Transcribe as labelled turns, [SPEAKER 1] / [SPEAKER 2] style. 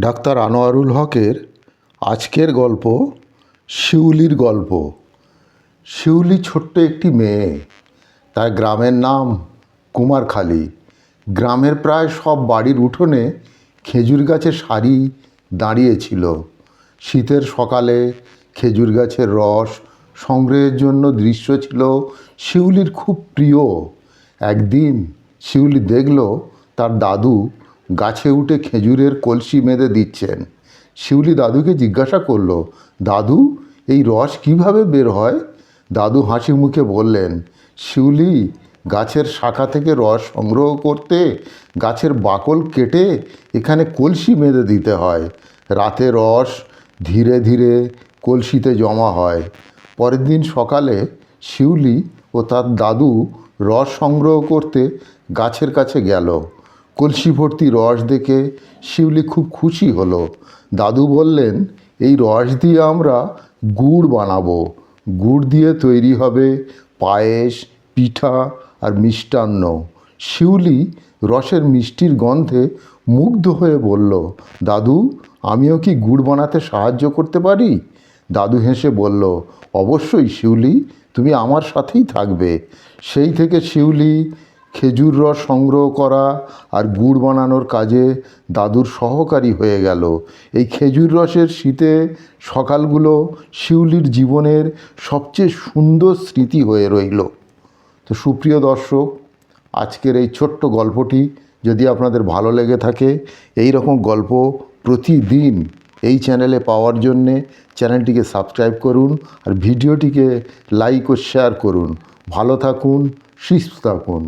[SPEAKER 1] Doctor Anwarul হকের আজকের গল্প, শিউলির গল্প। শিউলি ছোট্ট একটি মেয়ে। তার গ্রামের নাম কুমারখালী। গ্রামের প্রায় সব বাড়ির উঠোনে খেজুর গাছের সারি দাঁড়িয়েছিল। শীতের সকালে খেজুর গাছের রস সংগ্রহের জন্য দৃশ্য ছিল শিউলির খুব প্রিয়। একদিন শিউলি দেখল তার দাদু গাছে উঠে খেজুরের কলসি মেঁধে দিচ্ছেন। শিউলি দাদুকে জিজ্ঞাসা করল, দাদু, এই রস কীভাবে বের হয়? দাদু হাসি মুখে বললেন, শিউলি, গাছের শাখা থেকে রস সংগ্রহ করতে গাছের বাকল কেটে এখানে কলসি বেঁধে দিতে হয়। রাতে রস ধীরে ধীরে কলসিতে জমা হয়। পরের দিন সকালে শিউলি ও তার দাদু রস সংগ্রহ করতে গাছের কাছে গেল। কলসি ভর্তি রস দেখে শিউলি খুব খুশি হলো। দাদু বললেন, এই রস দিয়ে আমরা গুড় বানাবো। গুড় দিয়ে তৈরি হবে পায়েস, পিঠা আর মিষ্টান্ন। শিউলি রসের মিষ্টির গন্ধে মুগ্ধ হয়ে বলল, দাদু, আমিও কি গুড় বানাতে সাহায্য করতে পারি? দাদু হেসে বলল, অবশ্যই শিউলি, তুমি আমার সাথেই থাকবে। সেই থেকে শিউলি খেজুর রস সংগ্রহ করা আর গুড় বানানোর কাজে দাদুর সহকারী হয়ে গেল। এই খেজুর রসের শীতে সকালগুলো শিউলির জীবনের সবচেয়ে সুন্দর স্মৃতি হয়ে রইল। তো সুপ্রিয় দর্শক, আজকের এই ছোট্ট গল্পটি যদি আপনাদের ভালো লেগে থাকে, এই রকম গল্প প্রতিদিন এই চ্যানেলে পাওয়ার জন্যে চ্যানেলটিকে সাবস্ক্রাইব করুন আর ভিডিওটিকে লাইক ও শেয়ার করুন। ভালো থাকুন, সুস্থ থাকুন।